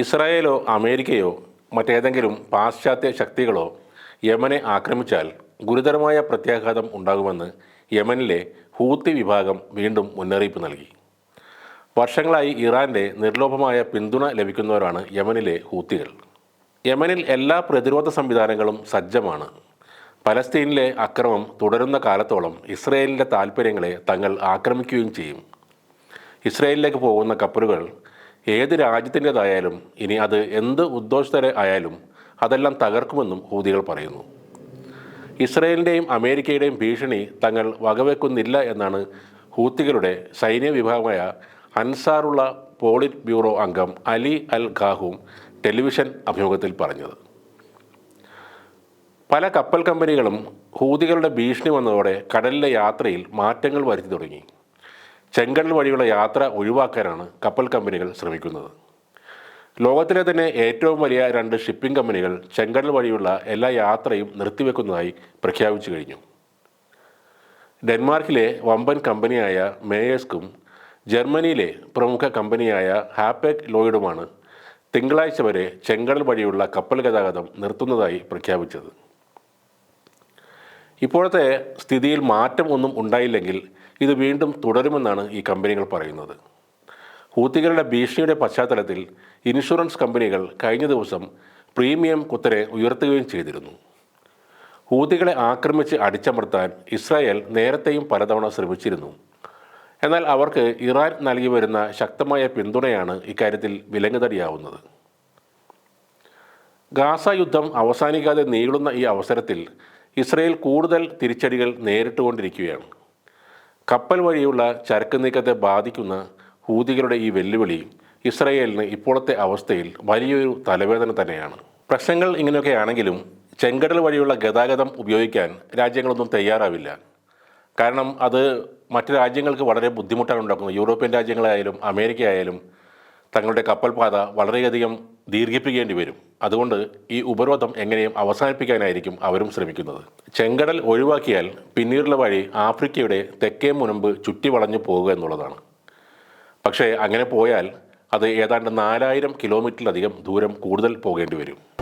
ഇസ്രായേലോ അമേരിക്കയോ മറ്റേതെങ്കിലും പാശ്ചാത്യ ശക്തികളോ യമനെ ആക്രമിച്ചാൽ ഗുരുതരമായ പ്രത്യാഘാതം ഉണ്ടാകുമെന്ന് യമനിലെ ഹൂത്തി വിഭാഗം വീണ്ടും മുന്നറിയിപ്പ് നൽകി. വർഷങ്ങളായി ഇറാന്റെ നിർലോഭമായ പിന്തുണ ലഭിക്കുന്നവരാണ് യമനിലെ ഹൂത്തികൾ. യമനിൽ എല്ലാ പ്രതിരോധ സംവിധാനങ്ങളും സജ്ജമാണ്. പലസ്തീനിലെ അക്രമം തുടരുന്ന കാലത്തോളം ഇസ്രയേലിന്റെ താൽപ്പര്യങ്ങളെ തങ്ങൾ ആക്രമിക്കുകയും ചെയ്യും. ഇസ്രയേലിലേക്ക് പോകുന്ന കപ്പലുകൾ ഏത് രാജ്യത്തിന്റെതായാലും ഇനി അത് എന്ത് ഉദ്യോഗസ്ഥരെ ആയാലും അതെല്ലാം തകർക്കുമെന്നും ഹൂതികൾ പറയുന്നു. ഇസ്രയേലിന്റെയും അമേരിക്കയുടെയും ഭീഷണി തങ്ങൾ വകവെക്കുന്നില്ല എന്നാണ് ഹൂത്തികളുടെ സൈന്യ വിഭാഗമായ അൻസാറുള്ള പോളിറ്റ് ബ്യൂറോ അംഗം അലി അൽ ഖാഹും ടെലിവിഷൻ അഭിമുഖത്തിൽ പറഞ്ഞത്. പല കപ്പൽ കമ്പനികളും ഹൂതികളുടെ ഭീഷണി വന്നതോടെ കടലിലെ യാത്രയിൽ മാറ്റങ്ങൾ വരുത്തി തുടങ്ങി. ചെങ്കടൽ വഴിയുള്ള യാത്ര ഒഴിവാക്കാനാണ് കപ്പൽ കമ്പനികൾ ശ്രമിക്കുന്നത്. ലോകത്തിലെ തന്നെ ഏറ്റവും വലിയ രണ്ട് ഷിപ്പിംഗ് കമ്പനികൾ ചെങ്കടൽ വഴിയുള്ള എല്ലാ യാത്രയും നിർത്തിവെക്കുന്നതായി പ്രഖ്യാപിച്ചു കഴിഞ്ഞു. ഡെൻമാർക്കിലെ വമ്പൻ കമ്പനിയായ മേയേഴ്സ്ക്കും ജർമ്മനിയിലെ പ്രമുഖ കമ്പനിയായ ഹാപ്പെക് ലോയിഡുമാണ് തിങ്കളാഴ്ച വരെ ചെങ്കടൽ വഴിയുള്ള കപ്പൽ ഗതാഗതം നിർത്തുന്നതായി പ്രഖ്യാപിച്ചത്. ഇപ്പോഴത്തെ സ്ഥിതിയിൽ മാറ്റം ഒന്നും ഉണ്ടായില്ലെങ്കിൽ ഇത് വീണ്ടും തുടരുമെന്നാണ് ഈ കമ്പനികൾ പറയുന്നത്. ഹൂത്തികളുടെ ഭീഷണിയുടെ പശ്ചാത്തലത്തിൽ ഇൻഷുറൻസ് കമ്പനികൾ കഴിഞ്ഞ ദിവസം പ്രീമിയം കുത്തരെ ഉയർത്തുകയും ചെയ്തിരുന്നു. ഹൂതികളെ ആക്രമിച്ച് അടിച്ചമർത്താൻ ഇസ്രായേൽ നേരത്തെയും പലതവണ ശ്രമിച്ചിരുന്നു. എന്നാൽ അവർക്ക് ഇറാൻ നൽകി വരുന്ന ശക്തമായ പിന്തുണയാണ് ഇക്കാര്യത്തിൽ വിലങ്ങുതടിയാവുന്നത്. ഗാസ യുദ്ധം അവസാനിക്കാതെ നീളുന്ന ഈ അവസരത്തിൽ ഇസ്രയേൽ കൂടുതൽ തിരിച്ചടികൾ നേരിട്ടുകൊണ്ടിരിക്കുകയാണ്. കപ്പൽ വഴിയുള്ള ചരക്ക് നീക്കത്തെ ബാധിക്കുന്ന ഹൂതികളുടെ ഈ വെല്ലുവിളി ഇസ്രയേലിന് ഇപ്പോഴത്തെ അവസ്ഥയിൽ വലിയൊരു തലവേദന തന്നെയാണ്. പ്രശ്നങ്ങൾ ഇങ്ങനെയൊക്കെയാണെങ്കിലും ചെങ്കടൽ വഴിയുള്ള ഗതാഗതം ഉപയോഗിക്കാൻ രാജ്യങ്ങളൊന്നും തയ്യാറാവില്ല. കാരണം അത് മറ്റ് രാജ്യങ്ങൾക്ക് വളരെ ബുദ്ധിമുട്ടാണ് ഉണ്ടാക്കുന്നത്. യൂറോപ്യൻ രാജ്യങ്ങളായാലും അമേരിക്ക ആയാലും തങ്ങളുടെ കപ്പൽപാത വളരെയധികം ദീർഘിപ്പിക്കേണ്ടി വരും. അതുകൊണ്ട് ഈ ഉപരോധം എങ്ങനെയും അവസാനിപ്പിക്കാനായിരിക്കും അവരും ശ്രമിക്കുന്നത്. ചെങ്കടൽ ഒഴിവാക്കിയാൽ പിന്നീടുള്ള വഴി ആഫ്രിക്കയുടെ തെക്കേ മുനമ്പ് ചുറ്റി വളഞ്ഞു പോകുക എന്നുള്ളതാണ്. പക്ഷേ അങ്ങനെ പോയാൽ അത് ഏതാണ്ട് നാലായിരം കിലോമീറ്ററിലധികം ദൂരം കൂടുതൽ പോകേണ്ടി വരും.